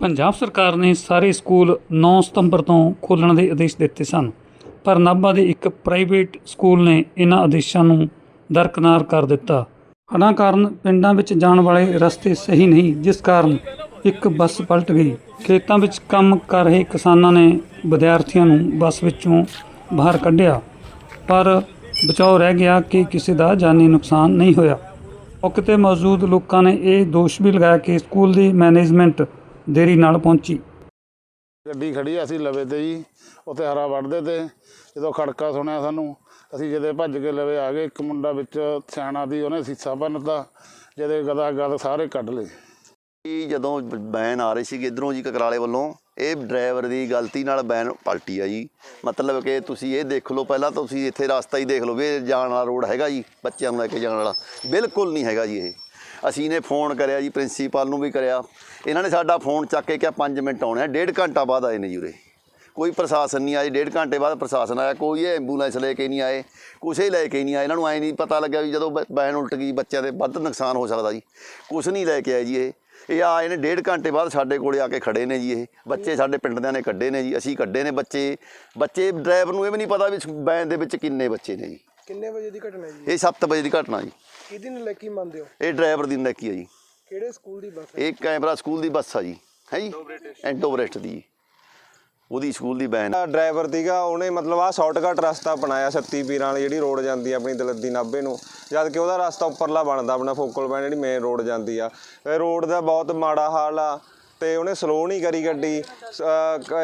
ਪੰਜਾਬ ਸਰਕਾਰ ਨੇ ਸਾਰੇ ਸਕੂਲ 9 ਸਤੰਬਰ ਤੋਂ ਖੋਲ੍ਹਣ ਦੇ ਆਦੇਸ਼ ਦਿੱਤੇ ਸਨ, ਪਰ ਨਾਭਾ ਦੇ ਇੱਕ ਪ੍ਰਾਈਵੇਟ ਸਕੂਲ ਨੇ ਇਹਨਾਂ ਆਦੇਸ਼ਾਂ ਨੂੰ ਦਰਕਨਾਰ ਕਰ ਦਿੱਤਾ। ਹੜ੍ਹਾਂ ਕਾਰਨ ਪਿੰਡਾਂ ਵਿੱਚ ਜਾਣ ਵਾਲੇ ਰਸਤੇ ਸਹੀ ਨਹੀਂ, ਜਿਸ ਕਾਰਨ ਇੱਕ ਬੱਸ ਪਲਟ ਗਈ। ਖੇਤਾਂ ਵਿੱਚ ਕੰਮ ਕਰ ਰਹੇ ਕਿਸਾਨਾਂ ਨੇ ਵਿਦਿਆਰਥੀਆਂ ਨੂੰ ਬੱਸ ਵਿੱਚੋਂ ਬਾਹਰ ਕੱਢਿਆ, ਪਰ ਬਚਾਓ ਰਹਿ ਗਿਆ ਕਿ ਕਿਸੇ ਦਾ ਜਾਨੀ ਨੁਕਸਾਨ ਨਹੀਂ ਹੋਇਆ। ਮੌਕੇ ਤੇ ਮੌਜੂਦ ਲੋਕਾਂ ਨੇ ਇਹ ਦੋਸ਼ ਵੀ ਲਗਾਇਆ ਕਿ ਸਕੂਲ ਦੀ ਮੈਨੇਜਮੈਂਟ ਦੇਰੀ ਨਾਲ ਪਹੁੰਚੀ। ਗੱਡੀ ਖੜੀ ਆ, ਅਸੀਂ ਲਵੇ ਤੇ ਜੀ ਉੱਥੇ ਹਰਾ ਵੜਦੇ ਤੇ ਜਦੋਂ ਖੜਕਾ ਸੁਣਿਆ ਸਾਨੂੰ ਅਸੀਂ ਜਦੇ ਭੱਜ ਕੇ ਲਵੇ ਆ ਗਏ ਇੱਕ ਮੁੰਡਾ ਵਿੱਚ ਸਿਆਣਾ ਦੀ ਉਹਨੇ ਸੀਸਾ ਭੰਨਤਾ ਜਦੇ ਗਦਾ ਗਦ ਸਾਰੇ ਕੱਢ ਲਏ। ਇਹ ਜਦੋਂ ਬੈਨ ਆ ਰਹੀ ਸੀ ਇਧਰੋਂ ਜੀ ਕਕਰਾਲੇ ਵੱਲੋਂ ਇਹ ਡਰਾਈਵਰ ਦੀ ਗਲਤੀ ਨਾਲ ਬੈਨ ਪਲਟੀ ਆ ਜੀ। ਮਤਲਬ ਕਿ ਤੁਸੀਂ ਇਹ ਦੇਖ ਲਓ ਪਹਿਲਾਂ ਤਾਂ ਤੁਸੀਂ ਇੱਥੇ ਰਸਤਾ ਹੀ ਦੇਖ ਲਓ ਵੀ ਇਹ ਜਾਣ ਵਾਲਾ ਰੋਡ ਹੈਗਾ ਜੀ ਬੱਚਿਆਂ ਨੂੰ ਲੈ ਕੇ ਜਾਣ ਵਾਲਾ। ਬਿਲਕੁਲ ਨਹੀਂ ਹੈਗਾ ਜੀ ਇਹ। ਅਸੀਂ ਨੇ ਫੋਨ ਕਰਿਆ ਜੀ, ਪ੍ਰਿੰਸੀਪਲ ਨੂੰ ਵੀ ਕਰਿਆ। ਇਹਨਾਂ ਨੇ ਸਾਡਾ ਫੋਨ ਚੱਕ ਕੇ ਕਿਹਾ 5 ਮਿੰਟ ਆਉਣੇ ਆ, ਡੇਢ ਘੰਟਾ ਬਾਅਦ ਆਏ ਨੇ ਜੀ ਉਰੇ। ਕੋਈ ਪ੍ਰਸ਼ਾਸਨ ਨਹੀਂ ਆਇਆ ਡੇਢ ਘੰਟੇ ਬਾਅਦ ਪ੍ਰਸ਼ਾਸਨ ਆਇਆ, ਕੋਈ ਇਹ ਐਂਬੂਲੈਂਸ ਲੈ ਕੇ ਨਹੀਂ ਆਏ, ਕੁਛ ਹੀ ਲੈ ਕੇ ਨਹੀਂ ਆਏ। ਇਹਨਾਂ ਨੂੰ ਐ ਨਹੀਂ ਪਤਾ ਲੱਗਿਆ ਵੀ ਜਦੋਂ ਬ- ਬੈਨ ਉਲਟ ਗਈ, ਬੱਚਿਆਂ ਦੇ ਵੱਧ ਨੁਕਸਾਨ ਹੋ ਸਕਦਾ ਜੀ। ਕੁਛ ਨਹੀਂ ਲੈ ਕੇ ਆਏ ਜੀ ਇਹ। ਇਹ ਆਏ ਨੇ ਡੇਢ ਘੰਟੇ ਬਾਅਦ ਸਾਡੇ ਕੋਲੇ ਆ ਕੇ ਖੜੇ ਨੇ ਜੀ ਇਹ। ਬੱਚੇ ਸਾਡੇ ਪਿੰਡ ਦਿਆਂ ਨੇ ਕੱਢੇ ਨੇ ਜੀ, ਅਸੀਂ ਕੱਢੇ ਨੇ ਬੱਚੇ। ਬੱਚੇ ਡਰਾਈਵਰ ਨੂੰ ਇਹ ਵੀ ਨਹੀਂ ਪਤਾ ਵੀ ਬੈਨ ਦੇ ਵਿੱਚ ਕਿੰਨੇ ਬੱਚੇ ਨੇ ਜੀ। ਕਿੰਨੇ ਵਜੇ ਦੀ ਘਟਨਾ ਜੀ? ਇਹ 7 ਵਜੇ ਦੀ ਘਟਨਾ ਜੀ। ਕਿਹਦੀ ਨਲੇਕੀ ਮੰਨਦੇ ਹੋ? ਇਹ ਡਰਾਈਵਰ ਦੀ ਨੱਕੀ ਆ ਜੀ। ਕਿਹੜੇ ਸਕੂਲ ਦੀ ਬੱਸ ਹੈ? ਇਹ ਕੈਮਰਾ ਸਕੂਲ ਦੀ ਬੱਸ ਆ ਜੀ। ਹੈ ਜੀ? ਐਂਟੋਬਰੇਸਟ ਦੀ ਉਹਦੀ ਸਕੂਲ ਦੀ ਬੈਨ ਡਰਾਈਵਰ ਸੀਗਾ ਉਹਨੇ ਮਤਲਬ ਆ ਸ਼ਾਰਟਕਟ ਰਸਤਾ ਬਣਾਇਆ ਸੱਤੀ ਪੀਰਾਂ ਵਾਲੀ ਜਿਹੜੀ ਰੋਡ ਜਾਂਦੀ ਆ ਆਪਣੀ ਦਲੱਦੀ ਨਾਭੇ ਨੂੰ। ਜਦ ਕਿ ਉਹਦਾ ਰਸਤਾ ਉੱਪਰਲਾ ਬਣਦਾ ਆਪਣਾ ਫੋਕਲ ਪੁਆਇੰਟ ਜਿਹੜੀ ਮੇਨ ਰੋਡ ਜਾਂਦੀ ਆ। ਰੋਡ ਦਾ ਬਹੁਤ ਮਾੜਾ ਹਾਲ ਆ। ਤੇ ਉਹਨੇ ਸਲੋ ਨਹੀਂ ਕਰੀ ਗੱਡੀ। ਸ-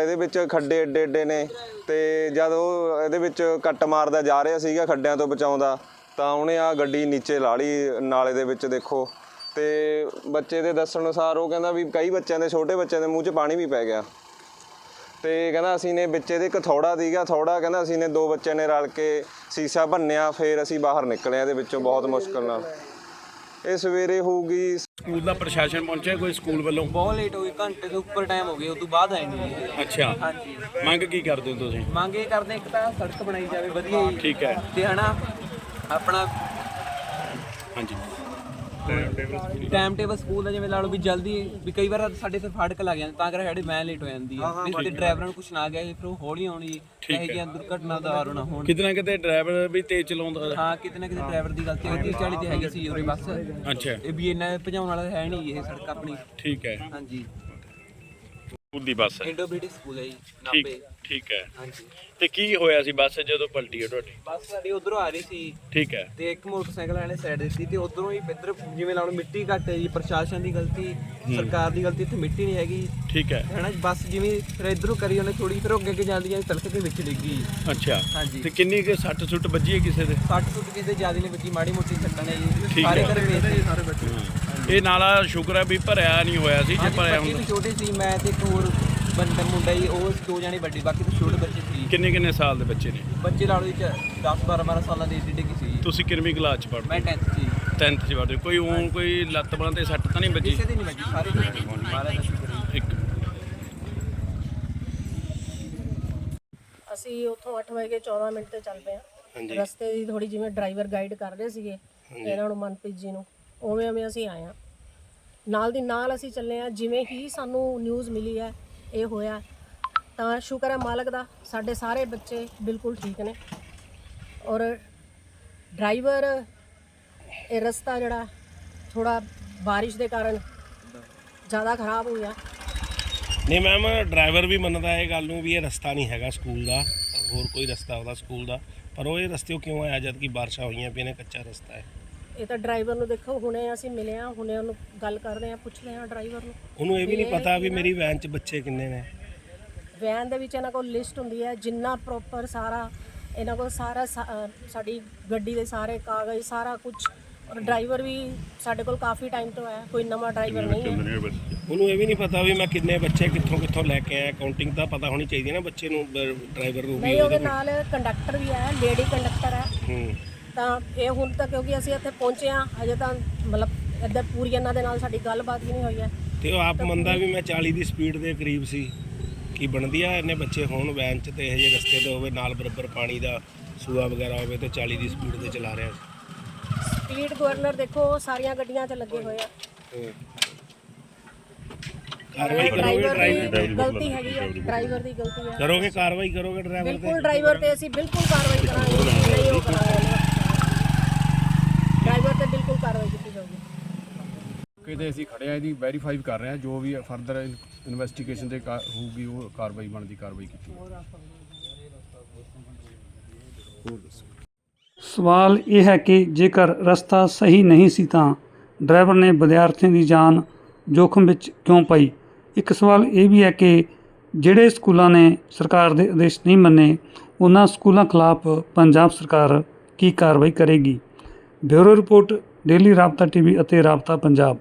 ਇਹਦੇ ਵਿੱਚ ਖੱਡੇ ਏਡੇ ਏਡੇ ਨੇ। ਤੇ ਜਦ ਉਹ ਇਹਦੇ ਵਿੱਚ ਕੱਟ ਮਾਰਦਾ ਜਾ ਰਿਹਾ ਸੀਗਾ ਖੱਡਿਆਂ ਤੋਂ ਬਚਾਉਂਦਾ, ਤਾਂ ਉਹਨੇ ਆ ਗੱਡੀ ਨੀਚੇ ਲਾ ਲਈ, ਨਾਲੇ ਦੇ ਵਿੱਚ ਦੇਖੋ। ਤੇ ਬੱਚੇ ਦੇ ਦੱਸਣ ਅਨੁਸਾਰ ਉਹ ਕਹਿੰਦਾ ਵੀ ਕਈ ਬੱਚਿਆਂ ਦੇ, ਛੋਟੇ ਬੱਚਿਆਂ ਦੇ ਮੂੰਹ 'ਚ ਪਾਣੀ ਵੀ ਪੈ ਗਿਆ। ਤੇ ਕਹਿੰਦਾ ਅਸੀਂ ਨੇ ਵਿੱਚ ਇਹਦੇ ਇੱਕ ਥੋੜਾ ਸੀਗਾ, ਥੋੜਾ ਕਹਿੰਦਾ ਅਸੀਂ ਨੇ ਦੋ ਬੱਚਿਆਂ ਨੇ ਰਲ ਕੇ ਸੀਸਾ ਭੰਨਿਆ, ਫਿਰ ਅਸੀਂ ਬਾਹਰ ਨਿਕਲੇ ਇਹਦੇ ਵਿੱਚੋਂ ਬਹੁਤ ਮੁਸ਼ਕਲ ਨਾਲ। ਇਹ ਸਵੇਰੇ ਹੋਊਗੀ ਸਕੂਲ ਦਾ ਪ੍ਰਸ਼ਾਸਨ ਪਹੁੰਚਿਆ ਕੋਈ ਸਕੂਲ ਵੱਲੋਂ? ਬਹੁਤ ਲੇਟ ਹੋ ਗਈ ਘੰਟੇ ਤੋਂ ਉੱਪਰ ਟਾਈਮ ਹੋ ਗਿਆ ਉਸ ਤੋਂ ਬਾਅਦ ਆਏ ਨਹੀਂ। ਅੱਛਾ। ਹਾਂਜੀ। ਮੰਗ ਕੀ ਕਰਦੇ ਹੋ ਤੁਸੀਂ? ਮੰਗ ਇਹ ਕਰਦੇ ਇੱਕ ਤਾਂ ਸੜਕ ਬਣਾਈ ਜਾਵੇ ਵਧੀਆ। ਜੀ ਠੀਕ ਹੈ। ਤੇ ਹਨਾ ਆਪਣਾ ਹਾਂਜੀ। ਟਾਈਮ ਟੇਬਲ ਸਕੂਲ ਦਾ ਜਿਵੇਂ ਲਾ ਲਓ ਵੀ ਜਲਦੀ ਵੀ ਕਈ ਵਾਰ ਸਾਡੇ ਤੇ ਫਾੜਕ ਲੱਗ ਜਾਂਦੇ ਤਾਂ ਕਰਕੇ ਸਾਡੇ ਮੈਂ ਲੇਟ ਹੋ ਜਾਂਦੀ ਹੈ ਤੇ ਡਰਾਈਵਰਾਂ ਨੂੰ ਕੁਛ ਨਾ ਗਿਆ ਫਿਰ ਉਹ ਹੌਲੀ ਆਉਣੀ ਇਹ ਜਿਹੀਆਂ ਦੁਰਘਟਨਾ ਦਾ ਨਾ ਹੋਣ। ਕਿਤੇ ਨਾ ਕਿਤੇ ਡਰਾਈਵਰ ਵੀ ਤੇਜ਼ ਚਲਾਉਂਦਾ ਹਾਂ। ਕਿਤੇ ਨਾ ਕਿਤੇ ਡਰਾਈਵਰ ਦੀ ਗਲਤੀ ਹੈ 30 40 ਤੇ ਹੈਗੀ ਸੀ ਉਰੇ ਬੱਸ। ਅੱਛਾ। ਇਹ ਵੀ ਇੰਨਾ ਭਜਾਉਣ ਵਾਲਾ ਹੈ ਨਹੀਂ ਇਹ ਸੜਕ ਆਪਣੀ। ਠੀਕ ਹੈ। ਹਾਂਜੀ। ਸਕੂਲ ਦੀ ਬੱਸ ਹੈ। ਇੰਡੋ ਬ੍ਰਿਟਿਸ਼ ਸਕੂਲ ਹੈ ਜੀ ਠੀਕ ਨਾਭੇ। ਠੀਕ ਹੈ। ਹਾਂਜੀ। ਤੇ ਕੀ ਹੋਇਆ ਸੀ ਬੱਸ ਜਦੋਂ ਪਲਟੀ ਹੈ ਤੁਹਾਡੀ? ਬੱਸ ਸਾਡੀ ਉਧਰੋਂ ਆ ਰਹੀ ਸੀ। ਠੀਕ ਹੈ। ਤੇ ਇੱਕ ਮੋਟਰਸਾਈਕਲ ਵਾਲੇ ਸਾਈਡ ਦਿੱਤੀ ਤੇ ਉਧਰੋਂ ਹੀ ਇੱਧਰ ਜਿਵੇਂ ਲਾਉਣ ਮਿੱਟੀ ਘੱਟ ਹੈ ਜੀ ਪ੍ਰਸ਼ਾਸਨ ਦੀ ਗਲਤੀ ਸਰਕਾਰ ਦੀ ਗਲਤੀ ਇੱਥੇ ਮਿੱਟੀ ਨਹੀਂ ਹੈਗੀ। ਠੀਕ ਹੈ। ਹੈਨਾ ਬੱਸ ਜਿਵੇਂ ਫਿਰ ਇਧਰੋਂ ਕਰੀ ਉਹਨੇ ਥੋੜੀ ਫਿਰ ਉਹ ਅੱਗੇ ਅੱਗੇ ਜਾਂਦੀ ਜਾਂਦੀ ਤਲਕ ਕੇ ਵਿੱਚ ਡਿੱਗੀ ਅੱਛਾ। ਹਾਂਜੀ। ਤੇ ਕਿੰਨੀ ਕੁ ਸੱਟ ਸੁੱਟ ਵੱਜੀ ਹੈ ਕਿਸੇ ਦੇ? 60 ਫੁੱਟ ਕਿਸੇ ਜ਼ਿਆਦਾ ਨਹੀਂ ਬੱਜੀ ਮਾੜੀ ਮੋਟੀ ਸੱਟਾਂ ਨੇ ਜੀ। ਠੀਕ ਸਾਰੇ ਹੈ। ਘਰੇ ਵੇਚਦੇ ਸਾਰੇ ਬੱਚੇ। ਇਹ ਨਾਲਾ ਸ਼ੁਕਰ ਹੈ ਵੀ ਭਰਿਆ ਨਹੀਂ ਹੋਇਆ ਸੀ ਜੇ ਭਰਿਆ ਹੁੰਦਾ। ਛੋਟੇ ਸੀ ਮੈਂ ਤੇ ਇੱਕ ਹੋਰ ਬੰਦਾ ਮੁੰਡਾ ਜੀ ਉਹ ਦੋ ਜਾਣੇ ਵੱਡੇ ਬਾਕੀ ਤਾਂ ਛੋਟੇ ਬੱਚੇ ਸੀ। ਕਿੰਨੇ ਕਿੰਨੇ ਸਾਲ ਦੇ ਬੱਚੇ ਨੇ? ਬੱਚੇ ਲਾ ਲਓ ਜੀ 10 12 12 ਸਾਲਾਂ ਦੀ ਏਡੀ ਡਿੱਗੀ ਸੀ। ਤੁਸੀਂ ਕਿੰਨਵੀਂ ਕਲਾਸ ਚ ਪੜ੍ਹਦੇ ਮੈਂ 10th ਸੀ 10th ਚ ਪੜ੍ਹਦੇ ਹੋ? ਕੋਈ ਉਹ ਕੋਈ ਲੱਤ ਬਾਂਹ ਤੇ ਸੱਟ ਤਾਂ ਨਹੀਂ ਵੱਜੀ? ਕਿਸੇ ਦੀ ਨਹੀਂ ਵੱਜੀ ਸਾਰੇ ਦੀ ਮਹਾਰਾਜ ਦਾ ਸ਼ੁਕਰ ਹੈ। ਇੱਕ ਅਸੀਂ ਉੱਥੋਂ 8 ਵਜੇ 14 ਮਿੰਟ ਤੇ ਚੱਲ ਪਏ ਹਾਂ ਰਸਤੇ ਦੀ ਥੋੜੀ ਜਿਵੇਂ ਡਰਾਈਵਰ ਗਾਈਡ ਕਰ ਰਹੇ ਸੀਗੇ ਇਹਨਾਂ ਨੂੰ ਮਨਪ੍ਰੀਤ ਜੀ ਨੂੰ। ਉਵੇਂ ਉਵੇਂ ਅਸੀਂ ਆਏ ਹਾਂ। ਨਾਲ ਦੀ ਨਾਲ ਅਸੀਂ ਚੱਲੇ ਹਾਂ, ਜਿਵੇਂ ਹੀ ਸਾਨੂੰ ਨਿਊਜ਼ ਮਿਲੀ ਹੈ, ਇਹ ਹੋਇਆ। ਤਾਂ ਸ਼ੁਕਰ ਹੈ ਮਾਲਕ ਦਾ, ਸਾਡੇ ਸਾਰੇ ਬੱਚੇ ਬਿਲਕੁਲ ਠੀਕ ਨੇ। ਔਰ ਡਰਾਈਵਰ ਇਹ ਰਸਤਾ ਜਿਹੜਾ ਥੋੜਾ ਬਾਰਿਸ਼ ਦੇ ਕਾਰਨ ਜ਼ਿਆਦਾ ਖਰਾਬ ਹੋ ਗਿਆ ਨਹੀਂ ਮੈਮ ਡਰਾਈਵਰ ਵੀ ਮੰਨਦਾ ਇਹ ਗੱਲ ਨੂੰ ਵੀ ਇਹ ਰਸਤਾ ਨਹੀਂ ਹੈਗਾ ਸਕੂਲ ਦਾ, ਹੋਰ ਕੋਈ ਰਸਤਾ ਉਹਦਾ ਸਕੂਲ ਦਾ। ਪਰ ਉਹ ਇਹ ਰਸਤੇ ਕਿਉਂ ਆਇਆ, ਜਦ ਕਿ ਬਾਰਿਸ਼ਾਂ ਹੋਈਆਂ ਪਈਆਂ ਨੇ, ਕੱਚਾ ਰਸਤਾ ਹੈ। ਇਹ ਤਾਂ ਡਰਾਈਵਰ ਨੂੰ ਦੇਖੋ ਹੁਣੇ ਅਸੀਂ ਮਿਲੇ ਆ ਹੁਣੇ ਉਹਨੂੰ ਗੱਲ ਕਰਦੇ ਆ ਪੁੱਛਦੇ ਆ ਡਰਾਈਵਰ ਨੂੰ। ਉਹਨੂੰ ਇਹ ਵੀ ਨਹੀਂ ਪਤਾ ਵੀ ਮੇਰੀ ਵੈਨ 'ਚ ਬੱਚੇ ਕਿੰਨੇ ਨੇ। ਵੈਨ ਦੇ ਵਿੱਚ ਇਹਨਾਂ ਕੋਲ ਲਿਸਟ ਹੁੰਦੀ ਹੈ ਜਿੰਨਾ ਪ੍ਰੋਪਰ ਸਾਰਾ ਇਹਨਾਂ ਕੋਲ ਸਾਰਾ ਸਾ- ਅਹ ਸਾਡੀ ਗੱਡੀ ਦੇ ਸਾਰੇ ਕਾਗਜ਼ ਸਾਰਾ ਕੁਝ ਔਰ ਡਰਾਈਵਰ ਵੀ ਸਾਡੇ ਕੋਲ ਕਾਫੀ ਟਾਈਮ ਤੋਂ ਹੈ ਕੋਈ ਨਵਾਂ ਡਰਾਈਵਰ ਨਹੀਂ ਹੈ। ਉਹਨੂੰ ਇਹ ਵੀ ਨਹੀਂ ਪਤਾ ਵੀ ਮੈਂ ਕਿੰਨੇ ਬੱਚੇ ਕਿੱਥੋਂ ਕਿੱਥੋਂ ਲੈ ਕੇ ਆਇਆ। ਕਾਊਂਟਿੰਗ ਤਾਂ ਪਤਾ ਹੋਣੀ ਚਾਹੀਦੀ ਹੈ ਨਾ ਬੱਚੇ ਨੂੰ ਡਰਾਈਵਰ ਨੂੰ ਵੀ ਨਹੀਂ ਉਹਦੇ ਨਾਲ ਕੰਡਕਟਰ ਵੀ ਹੈ ਲੇਡੀ ਕੰਡਕਟਰ ਹੈ। ਹੂੰ। ਤਾਂ ਇਹ ਹੁਣ ਤੱਕ ਕਿਉਂਕਿ ਅਸੀਂ ਇੱਥੇ ਪਹੁੰਚੇ ਆ ਅਜੇ ਤਾਂ ਮਤਲਬ ਇੱਧਰ ਪੂਰੀ ਇਹਨਾਂ ਦੇ ਨਾਲ ਸਾਡੀ ਗੱਲਬਾਤ ਵੀ ਨਹੀਂ ਹੋਈ ਹੈ। ਤੇ ਉਹ ਆਪ ਮੰਨਦਾ ਵੀ ਮੈਂ 40 ਦੀ ਸਪੀਡ ਦੇ ਕਰੀਬ ਸੀ ਕੀ ਬਣਦੀ ਆ ਇੰਨੇ ਬੱਚੇ ਹੋਣ ਵੈਨ 'ਚ ਤੇ ਇਹ ਜਿਹੇ ਰਸਤੇ ਤੇ ਹੋਵੇ ਨਾਲ ਬਰਾਬਰ ਪਾਣੀ ਦਾ ਸੂਆ ਵਗੈਰਾ ਹੋਵੇ ਤੇ 40 ਦੀ ਸਪੀਡ ਤੇ ਚਲਾ ਰਿਹਾ ਸੀ। ਸਪੀਡ ਗਵਰਨਰ ਦੇਖੋ ਸਾਰੀਆਂ ਗੱਡੀਆਂ 'ਚ ਲੱਗੇ ਹੋਏ ਆ। ਹੂੰ। ਕਾਰਵਾਈ ਕਰੋਗੇ ਡਰਾਈਵਰ ਦੀ ਗਲਤੀ ਹੈਗੀ ਆ ਡਰਾਈਵਰ ਦੀ ਗਲਤੀ ਹੈ ਕਰੋਗੇ ਕਾਰਵਾਈ ਕਰੋਗੇ ਡਰਾਈਵਰ ਤੇ? ਬਿਲਕੁਲ ਡਰਾਈਵਰ ਤੇ ਅਸੀਂ ਬਿਲਕੁਲ ਕਾਰਵਾਈ ਕਰਾਂਗੇ। ਨਹੀਂ ਉਹ ਕਰਾਂਗੇ ਡਰਾਈਵਰ ਤੇ ਬਿਲਕੁਲ ਕਾਰਵਾਈ ਕੀਤੀ ਜਾਊਗੀ ਕਿਤੇ ਅਸੀਂ ਖੜੇ ਆ, ਇਹਦੀ ਵੈਰੀਫਾਈ ਕਰ ਰਹੇ ਆ, ਜੋ ਵੀ ਫਰਦਰ ਇਨਵੈਸਟੀਗੇਸ਼ਨ ਦੇ ਕਾ- ਹੋਊਗੀ, ਉਹ ਕਾਰਵਾਈ ਬਣਦੀ ਕਾਰਵਾਈ ਕੀਤੀ ਸਵਾਲ ਇਹ ਹੈ ਕਿ ਜੇਕਰ ਰਸਤਾ ਸਹੀ ਨਹੀਂ ਸੀ ਤਾਂ ਡਰਾਈਵਰ ਨੇ ਵਿਦਿਆਰਥੀਆਂ ਦੀ ਜਾਨ ਜੋਖਮ ਵਿੱਚ ਕਿਉਂ ਪਾਈ? ਇੱਕ ਸਵਾਲ ਇਹ ਵੀ ਹੈ ਕਿ ਜਿਹੜੇ ਸਕੂਲਾਂ ਨੇ ਸਰਕਾਰ ਦੇ ਆਦੇਸ਼ ਨਹੀਂ ਮੰਨੇ, ਉਹਨਾਂ ਸਕੂਲਾਂ ਖਿਲਾਫ ਪੰਜਾਬ ਸਰਕਾਰ ਕੀ ਕਾਰਵਾਈ ਕਰੇਗੀ? Bureau report, daily Rabta TV ਅਤੇ ਰਾਬਤਾ ਪੰਜਾਬ।